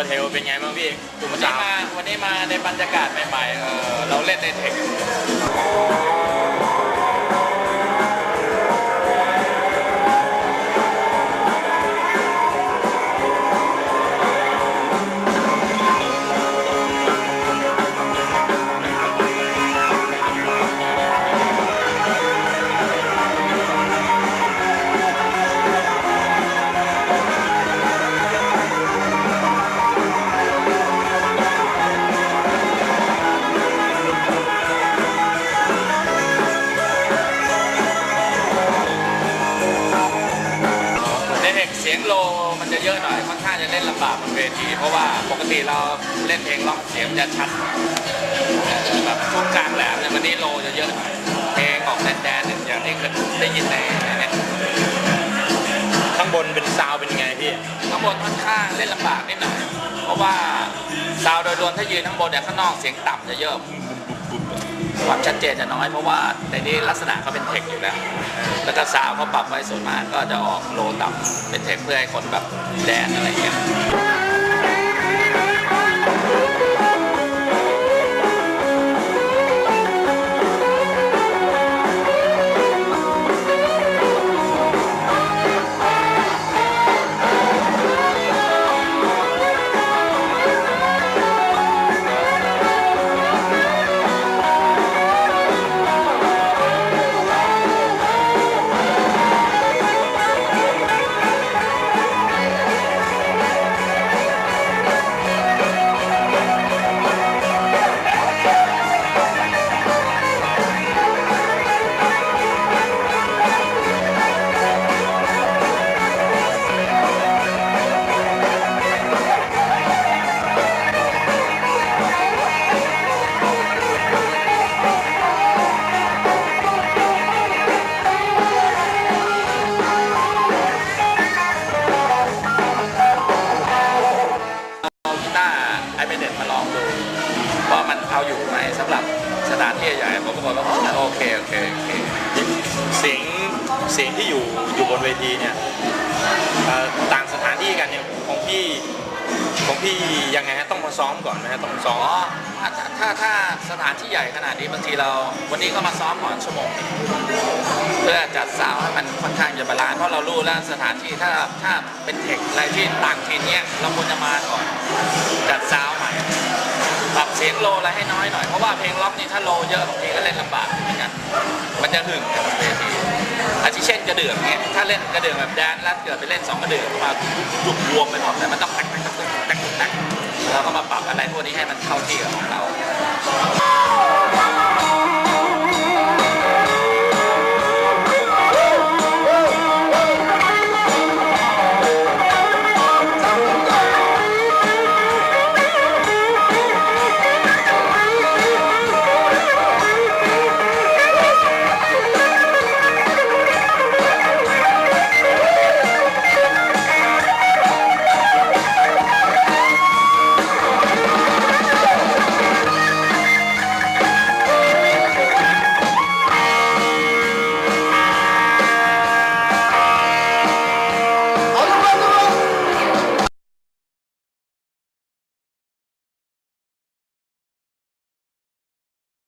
มาโนวาเทลเป็นไงบ้างพี่กลุ่มวันนี้าวมาวันนี้มาในบรรยากาศใหม่ๆเออเราเล่นในเทค มันจะเยอะหน่อยค่อนข้างจะเล่นลำบากบนเวทีเพราะว่าปกติเราเล่นเพลงล็อกเสียงจะชัดเออแบบช่วงกลางแหลมเนี่ยวันนี้โลจะเยอะหน่อยเพลงออกแดนๆเนี่ยอย่างที่เคยได้ยินในในเน็ตข้างบนเป็นซาวเป็นไงพี่ข้างบนค่อนข้างเล่นลำบากนิดหน่อยเพราะว่าซาวด์โดยรวมถ้ายืนข้างบนเนี่ยข้างนอกเสียงต่ำจะเยอะ ความชัดเจนจะน้อยเพราะว่าในนี้ลักษณะเขาเป็นเทคอยู่แล้ว แล้วก็สาวเขาปรับไว้ส่วนมากก็จะออกโลต่ำเป็นเทคเพื่อให้คนแบบแดนอะไรอย่างเงี้ย ผมก็บอกว่าโอเคโอเคโอเคเสียงเสียงที่อยู่อยู่บนเวทีเนี่ยเอ่อต่างสถานที่กันเนี่ยของพี่ของพี่ยังไงฮะต้องมาซ้อมก่อนไหมฮะต้องซ้ออ๋อมถ้าถ้าถ้าสถานที่ใหญ่ขนาดนี้บางทีเรา วันนี้ก็มาซ้อมก่อนชั่วโมงหนึ่งเพื่อจัดซาวให้มันค่อนข้างจะบาลานซ์เพราะเรารู้แล้วสถานที่ถ้าถ้าเป็นเทคอะไรที่ต่างถิ่นเนี่ยเราควรจะมาก่อน สียงโลอะไรให้น้อยหน่อย เพราะว่าเพลงล็อกนี่ถ้าโลเยอะบางทีก็เล่นลำบากเหมือนกัน มันจะหึงกันบนเวทีอาทิเช่นกระเดื่องเงี้ย ถ้าเล่นกระเดื่องแบบแดนแล้วเกิดไปเล่นสองกระเดื่องมาจุกรวมไปหมดแต่มันต้องแตกแตกแตกแตกแตกแตกเราก็มาปรับอะไรพวกนี้ให้มันเข้าที่กับของเรา